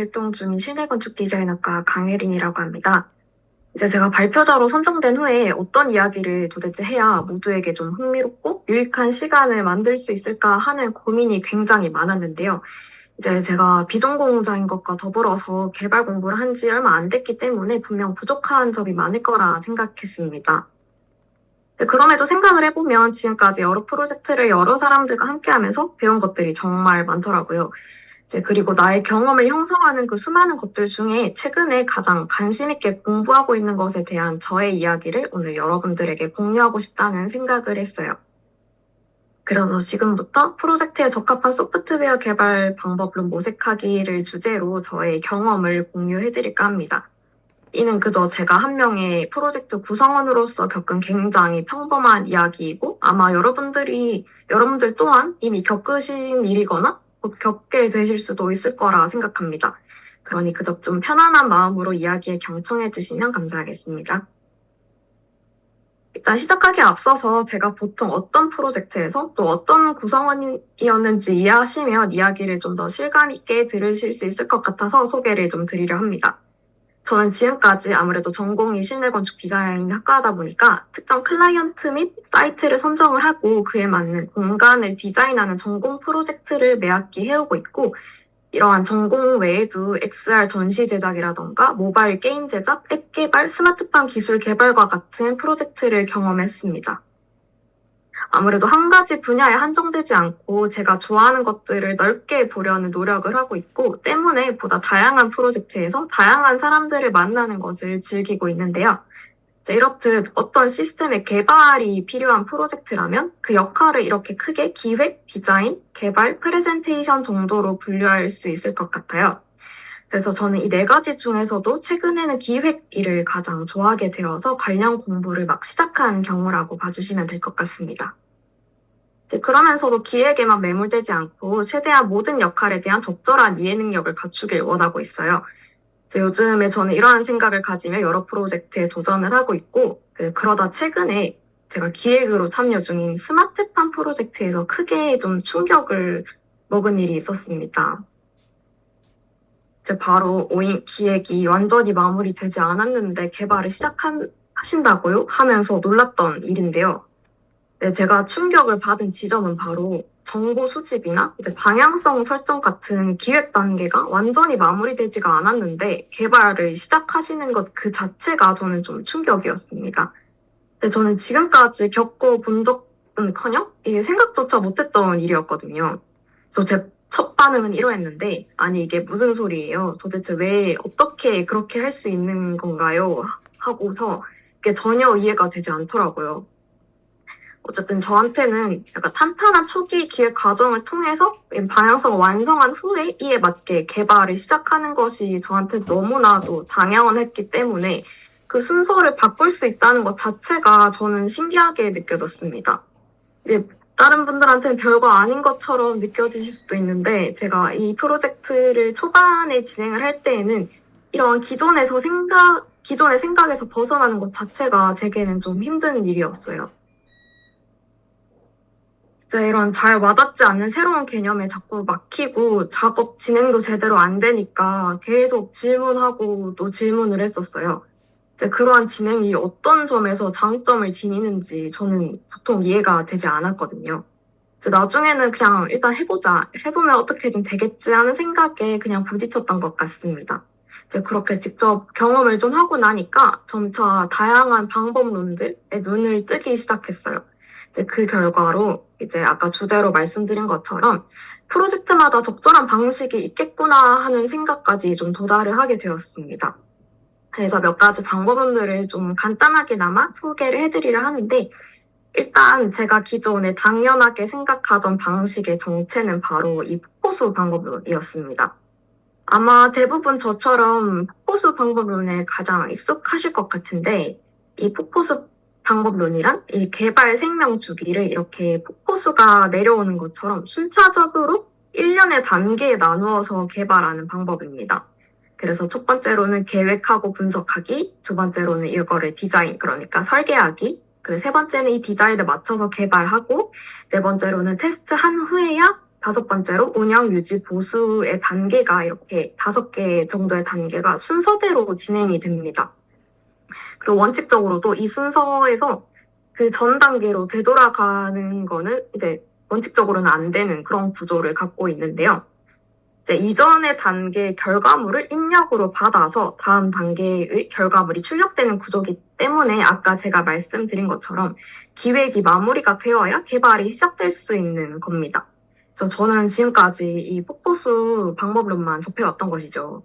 활동 중인 실내 건축 디자이너과 강혜린이라고 합니다. 이제 제가 발표자로 선정된 후에 어떤 이야기를 도대체 해야 모두에게 좀 흥미롭고 유익한 시간을 만들 수 있을까 하는 고민이 굉장히 많았는데요. 이제 제가 비전공자인 것과 더불어서 개발 공부를 한 지 얼마 안 됐기 때문에 분명 부족한 점이 많을 거라 생각했습니다. 네, 그럼에도 생각을 해보면 지금까지 여러 프로젝트를 여러 사람들과 함께 하면서 배운 것들이 정말 많더라고요. 이제 그리고 나의 경험을 형성하는 그 수많은 것들 중에 최근에 가장 관심 있게 공부하고 있는 것에 대한 저의 이야기를 오늘 여러분들에게 공유하고 싶다는 생각을 했어요. 그래서 지금부터 프로젝트에 적합한 소프트웨어 개발 방법을 모색하기를 주제로 저의 경험을 공유해 드릴까 합니다. 이는 그저 제가 한 명의 프로젝트 구성원으로서 겪은 굉장히 평범한 이야기이고 아마 여러분들이 여러분들 또한 이미 겪으신 일이거나 곧 겪게 되실 수도 있을 거라 생각합니다. 그러니 그저 좀 편안한 마음으로 이야기에 경청해 주시면 감사하겠습니다. 일단 시작하기에 앞서서 제가 보통 어떤 프로젝트에서 또 어떤 구성원이었는지 이해하시면 이야기를 좀 더 실감 있게 들으실 수 있을 것 같아서 소개를 좀 드리려 합니다. 저는 지금까지 아무래도 전공이 실내 건축 디자인 학과다 보니까 특정 클라이언트 및 사이트를 선정을 하고 그에 맞는 공간을 디자인하는 전공 프로젝트를 매학기 해오고 있고 이러한 전공 외에도 XR 전시 제작이라던가 모바일 게임 제작, 앱 개발, 스마트팜 기술 개발과 같은 프로젝트를 경험했습니다. 아무래도 한 가지 분야에 한정되지 않고 제가 좋아하는 것들을 넓게 보려는 노력을 하고 있고 때문에 보다 다양한 프로젝트에서 다양한 사람들을 만나는 것을 즐기고 있는데요. 이렇듯 어떤 시스템의 개발이 필요한 프로젝트라면 그 역할을 이렇게 크게 기획, 디자인, 개발, 프레젠테이션 정도로 분류할 수 있을 것 같아요. 그래서 저는 이 네 가지 중에서도 최근에는 기획 일을 가장 좋아하게 되어서 관련 공부를 막 시작한 경우라고 봐주시면 될 것 같습니다. 이제 그러면서도 기획에만 매몰되지 않고 최대한 모든 역할에 대한 적절한 이해 능력을 갖추길 원하고 있어요. 요즘에 저는 이러한 생각을 가지며 여러 프로젝트에 도전을 하고 있고 그- 그러다 최근에 제가 기획으로 참여 중인 스마트팜 프로젝트에서 크게 좀 충격을 먹은 일이 있었습니다. 이제 바로 오인 기획이 완전히 마무리되지 않았는데 개발을 시작하신다고요? 하면서 놀랐던 일인데요. 네, 제가 충격을 받은 지점은 바로 정보 수집이나 이제 방향성 설정 같은 기획 단계가 완전히 마무리되지가 않았는데 개발을 시작하시는 것 그 자체가 저는 좀 충격이었습니다. 근데 저는 지금까지 겪어본 적은커녕 생각조차 못했던 일이었거든요. 그래서 제 첫 반응은 이러했는데 아니 이게 무슨 소리예요? 도대체 왜 어떻게 그렇게 할 수 있는 건가요? 하고서 이게 전혀 이해가 되지 않더라고요. 어쨌든 저한테는 약간 탄탄한 초기 기획 과정을 통해서 방향성을 완성한 후에 이에 맞게 개발을 시작하는 것이 저한테 너무나도 당연했기 때문에 그 순서를 바꿀 수 있다는 것 자체가 저는 신기하게 느껴졌습니다. 이제 다른 분들한테는 별거 아닌 것처럼 느껴지실 수도 있는데 제가 이 프로젝트를 초반에 진행을 할 때에는 이런 기존에서 생각, 기존의 생각에서 벗어나는 것 자체가 제게는 좀 힘든 일이었어요. 진짜 이런 잘 와닿지 않는 새로운 개념에 자꾸 막히고 작업 진행도 제대로 안 되니까 계속 질문하고 또 질문을 했었어요. 이제 그러한 진행이 어떤 점에서 장점을 지니는지 저는 보통 이해가 되지 않았거든요. 이제 나중에는 그냥 일단 해보자. 해보면 어떻게든 되겠지 하는 생각에 그냥 부딪혔던 것 같습니다. 이제 그렇게 직접 경험을 좀 하고 나니까 점차 다양한 방법론들에 눈을 뜨기 시작했어요. 이제 그 결과로 이제 아까 주제로 말씀드린 것처럼 프로젝트마다 적절한 방식이 있겠구나 하는 생각까지 좀 도달을 하게 되었습니다. 그래서 몇 가지 방법론들을 좀 간단하게나마 소개를 해드리려 하는데 일단 제가 기존에 당연하게 생각하던 방식의 정체는 바로 이 폭포수 방법론이었습니다. 아마 대부분 저처럼 폭포수 방법론에 가장 익숙하실 것 같은데 이 폭포수 방법론이란 이 개발 생명 주기를 이렇게 폭포수가 내려오는 것처럼 순차적으로 일련의 단계에 나누어서 개발하는 방법입니다. 그래서 첫 번째로는 계획하고 분석하기, 두 번째로는 이거를 디자인, 그러니까 설계하기, 그리고 세 번째는 이 디자인에 맞춰서 개발하고, 네 번째로는 테스트한 후에야 다섯 번째로 운영, 유지, 보수의 단계가 이렇게 다섯 개 정도의 단계가 순서대로 진행이 됩니다. 그리고 원칙적으로도 이 순서에서 그 전 단계로 되돌아가는 거는 이제 원칙적으로는 안 되는 그런 구조를 갖고 있는데요. 이제 이전의 단계 결과물을 입력으로 받아서 다음 단계의 결과물이 출력되는 구조이기 때문에 아까 제가 말씀드린 것처럼 기획이 마무리가 되어야 개발이 시작될 수 있는 겁니다. 그래서 저는 지금까지 이 폭포수 방법론만 접해왔던 것이죠.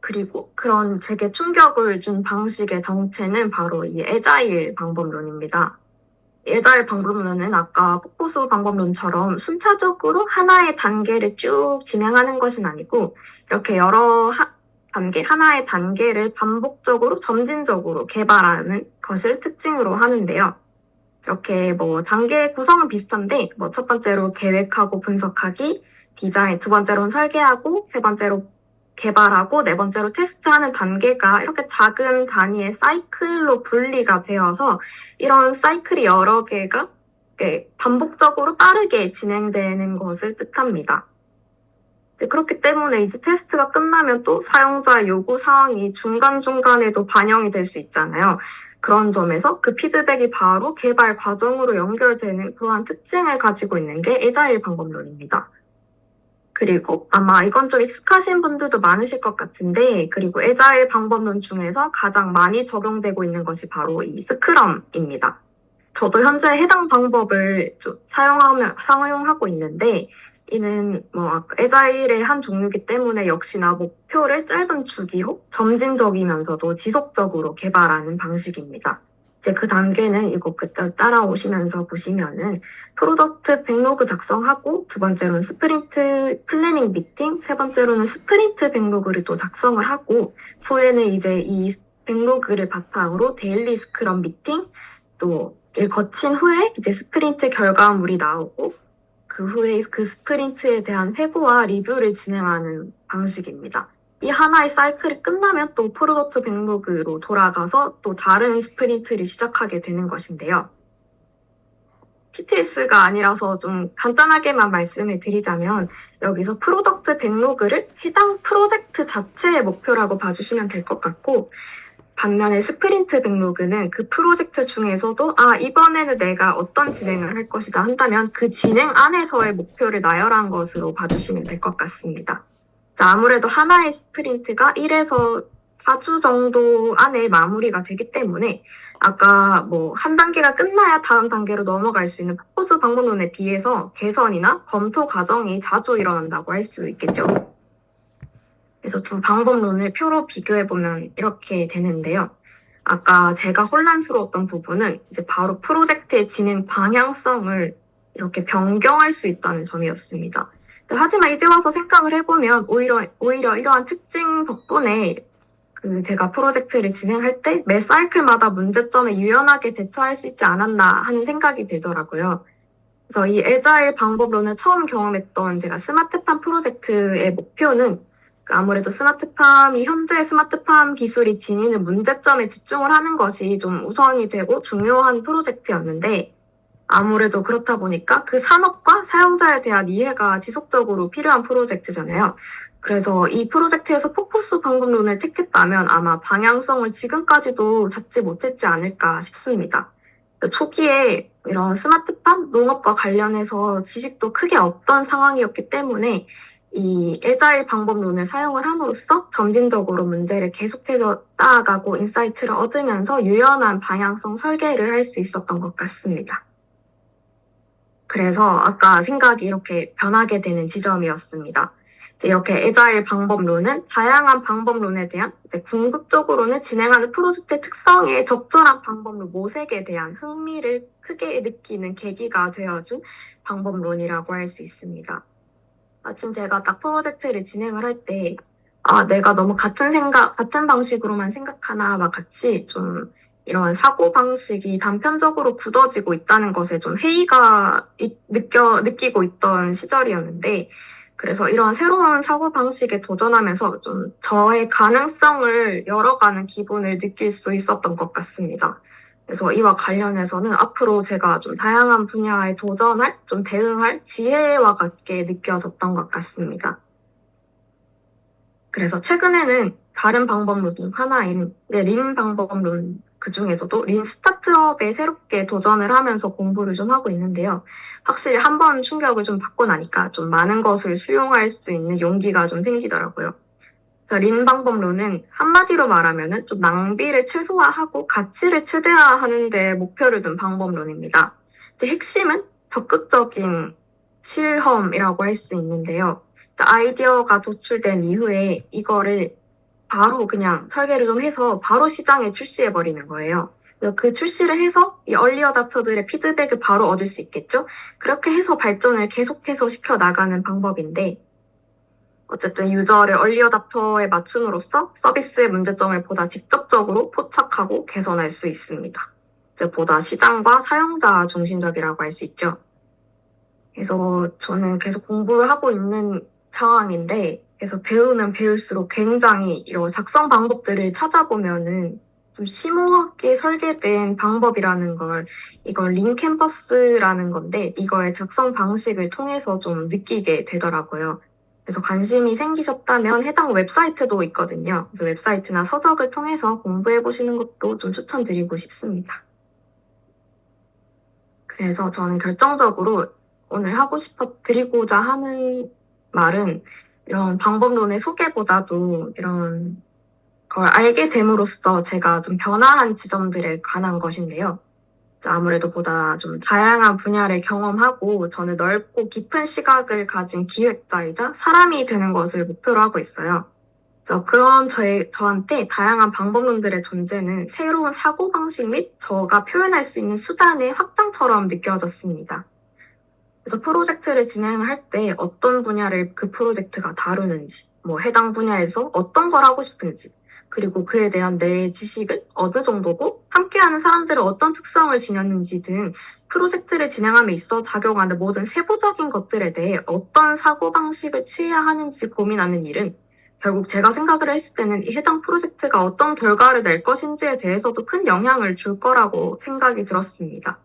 그리고 그런 제게 충격을 준 방식의 정체는 바로 이 에자일 방법론입니다. 에자일 방법론은 아까 폭포수 방법론처럼 순차적으로 하나의 단계를 쭉 진행하는 것은 아니고 이렇게 여러 하- 단계, 하나의 단계를 반복적으로 점진적으로 개발하는 것을 특징으로 하는데요. 이렇게 뭐 단계 구성은 비슷한데 뭐 첫 번째로 계획하고 분석하기, 디자인, 두 번째로는 설계하고, 세 번째로 개발하고, 네 번째로 테스트하는 단계가 이렇게 작은 단위의 사이클로 분리가 되어서 이런 사이클이 여러 개가 반복적으로 빠르게 진행되는 것을 뜻합니다. 그렇기 때문에 이제 테스트가 끝나면 또 사용자 요구 사항이 중간중간에도 반영이 될 수 있잖아요. 그런 점에서 그 피드백이 바로 개발 과정으로 연결되는 그러한 특징을 가지고 있는 게 에자일 방법론입니다. 그리고 아마 이건 좀 익숙하신 분들도 많으실 것 같은데, 그리고 에자일 방법론 중에서 가장 많이 적용되고 있는 것이 바로 이 스크럼입니다. 저도 현재 해당 방법을 좀 사용하며, 사용하고 있는데, 이는 뭐 아까 에자일의 한 종류이기 때문에 역시나 목표를 짧은 주기로 점진적이면서도 지속적으로 개발하는 방식입니다. 이제 그 단계는 그때 따라오시면서 보시면은 프로덕트 백로그 작성하고 두 번째로는 스프린트 플래닝 미팅, 세 번째로는 스프린트 백로그를 또 작성을 하고 후에는 이제 이 백로그를 바탕으로 데일리 스크럼 미팅 또를 거친 후에 이제 스프린트 결과물이 나오고 그 후에 그 스프린트에 대한 회고와 리뷰를 진행하는 방식입니다. 이 하나의 사이클이 끝나면 또 프로덕트 백로그로 돌아가서 또 다른 스프린트를 시작하게 되는 것인데요. TTS가 아니라서 좀 간단하게만 말씀을 드리자면 여기서 프로덕트 백로그를 해당 프로젝트 자체의 목표라고 봐주시면 될 것 같고 반면에 스프린트 백로그는 그 프로젝트 중에서도 아 이번에는 내가 어떤 진행을 할 것이다 한다면 그 진행 안에서의 목표를 나열한 것으로 봐주시면 될 것 같습니다. 자, 아무래도 하나의 스프린트가 1에서 4주 정도 안에 마무리가 되기 때문에 아까 뭐 한 단계가 끝나야 다음 단계로 넘어갈 수 있는 포수 방법론에 비해서 개선이나 검토 과정이 자주 일어난다고 할 수 있겠죠. 그래서 두 방법론을 표로 비교해 보면 이렇게 되는데요. 아까 제가 혼란스러웠던 부분은 이제 바로 프로젝트의 진행 방향성을 이렇게 변경할 수 있다는 점이었습니다. 하지만 이제 와서 생각을 해보면 오히려 오히려 이러한 특징 덕분에 그 제가 프로젝트를 진행할 때 매 사이클마다 문제점에 유연하게 대처할 수 있지 않았나 하는 생각이 들더라고요. 그래서 이 에자일 방법론을 처음 경험했던 제가 스마트팜 프로젝트의 목표는 그 아무래도 스마트팜이 현재 스마트팜 기술이 지니는 문제점에 집중을 하는 것이 좀 우선이 되고 중요한 프로젝트였는데 아무래도 그렇다 보니까 그 산업과 사용자에 대한 이해가 지속적으로 필요한 프로젝트잖아요. 그래서 이 프로젝트에서 폭포수 방법론을 택했다면 아마 방향성을 지금까지도 잡지 못했지 않을까 싶습니다. 초기에 이런 스마트팜 농업과 관련해서 지식도 크게 없던 상황이었기 때문에 이 에자일 방법론을 사용을 함으로써 점진적으로 문제를 계속해서 쌓아가고 인사이트를 얻으면서 유연한 방향성 설계를 할 수 있었던 것 같습니다. 그래서 아까 생각이 이렇게 변하게 되는 지점이었습니다. 이렇게 에자일 방법론은 다양한 방법론에 대한 궁극적으로는 진행하는 프로젝트의 특성에 적절한 방법론 모색에 대한 흥미를 크게 느끼는 계기가 되어준 방법론이라고 할 수 있습니다. 마침 제가 딱 프로젝트를 진행을 할 때, 아, 내가 너무 같은 생각, 같은 방식으로만 생각하나와 같이 좀 이런 사고 방식이 단편적으로 굳어지고 있다는 것에 좀 회의가 이- 느껴, 느끼고 있던 시절이었는데, 그래서 이런 새로운 사고 방식에 도전하면서 좀 저의 가능성을 열어가는 기분을 느낄 수 있었던 것 같습니다. 그래서 이와 관련해서는 앞으로 제가 좀 다양한 분야에 도전할, 좀 대응할 지혜와 같게 느껴졌던 것 같습니다. 그래서 최근에는 다른 방법론 중 하나인 네, 린 방법론 그 중에서도 린 스타트업에 새롭게 도전을 하면서 공부를 좀 하고 있는데요. 확실히 한 번 충격을 좀 받고 나니까 좀 많은 것을 수용할 수 있는 용기가 좀 생기더라고요. 그래서 린 방법론은 한마디로 말하면은 좀 낭비를 최소화하고 가치를 최대화하는 데 목표를 둔 방법론입니다. 핵심은 적극적인 실험이라고 할 수 있는데요. 이제 아이디어가 도출된 이후에 이거를 바로 그냥 설계를 좀 해서 바로 시장에 출시해 버리는 거예요. 그 출시를 해서 이 얼리 어답터들의 피드백을 바로 얻을 수 있겠죠. 그렇게 해서 발전을 계속해서 시켜 나가는 방법인데 어쨌든 유저를 얼리 어답터에 맞춤으로써 서비스의 문제점을 보다 직접적으로 포착하고 개선할 수 있습니다. 이제 보다 시장과 사용자 중심적이라고 할 수 있죠. 그래서 저는 계속 공부를 하고 있는 상황인데 그래서 배우면 배울수록 굉장히 이런 작성 방법들을 찾아보면은 좀 심오하게 설계된 방법이라는 걸 이걸 링 캠퍼스라는 건데 이거의 작성 방식을 통해서 좀 느끼게 되더라고요. 그래서 관심이 생기셨다면 해당 웹사이트도 있거든요. 그래서 웹사이트나 서적을 통해서 공부해 보시는 것도 좀 추천드리고 싶습니다. 그래서 저는 결정적으로 오늘 하고 싶어 드리고자 하는 말은 이런 방법론의 소개보다도 이런 걸 알게 됨으로써 제가 좀 변화한 지점들에 관한 것인데요. 아무래도 보다 좀 다양한 분야를 경험하고 저는 넓고 깊은 시각을 가진 기획자이자 사람이 되는 것을 목표로 하고 있어요. 그래서 그런 저의, 저한테 다양한 방법론들의 존재는 새로운 사고방식 및 저가 표현할 수 있는 수단의 확장처럼 느껴졌습니다. 그래서 프로젝트를 진행할 때 어떤 분야를 그 프로젝트가 다루는지, 뭐 해당 분야에서 어떤 걸 하고 싶은지, 그리고 그에 대한 내 지식은 어느 정도고 함께하는 사람들은 어떤 특성을 지녔는지 등 프로젝트를 진행함에 있어 작용하는 모든 세부적인 것들에 대해 어떤 사고방식을 취해야 하는지 고민하는 일은 결국 제가 생각을 했을 때는 이 해당 프로젝트가 어떤 결과를 낼 것인지에 대해서도 큰 영향을 줄 거라고 생각이 들었습니다.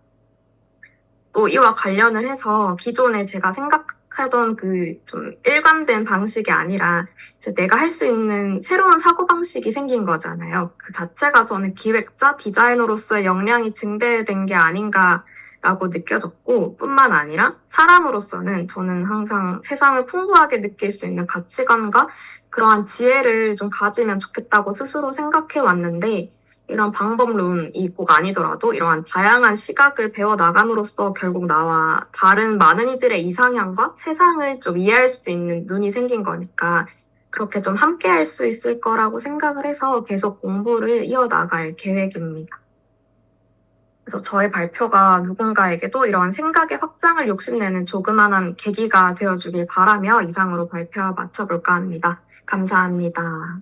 또 이와 관련을 해서 기존에 제가 생각하던 그 좀 일관된 방식이 아니라 이제 내가 할 수 있는 새로운 사고방식이 생긴 거잖아요. 그 자체가 저는 기획자, 디자이너로서의 역량이 증대된 게 아닌가 라고 느껴졌고, 뿐만 아니라 사람으로서는 저는 항상 세상을 풍부하게 느낄 수 있는 가치관과 그러한 지혜를 좀 가지면 좋겠다고 스스로 생각해 왔는데, 이런 방법론이 꼭 아니더라도 이러한 다양한 시각을 배워 나감으로써 결국 나와 다른 많은 이들의 이상향과 세상을 좀 이해할 수 있는 눈이 생긴 거니까 그렇게 좀 함께 할 수 있을 거라고 생각을 해서 계속 공부를 이어나갈 계획입니다. 그래서 저의 발표가 누군가에게도 이러한 생각의 확장을 욕심내는 조그만한 계기가 되어주길 바라며 이상으로 발표 마쳐볼까 합니다. 감사합니다.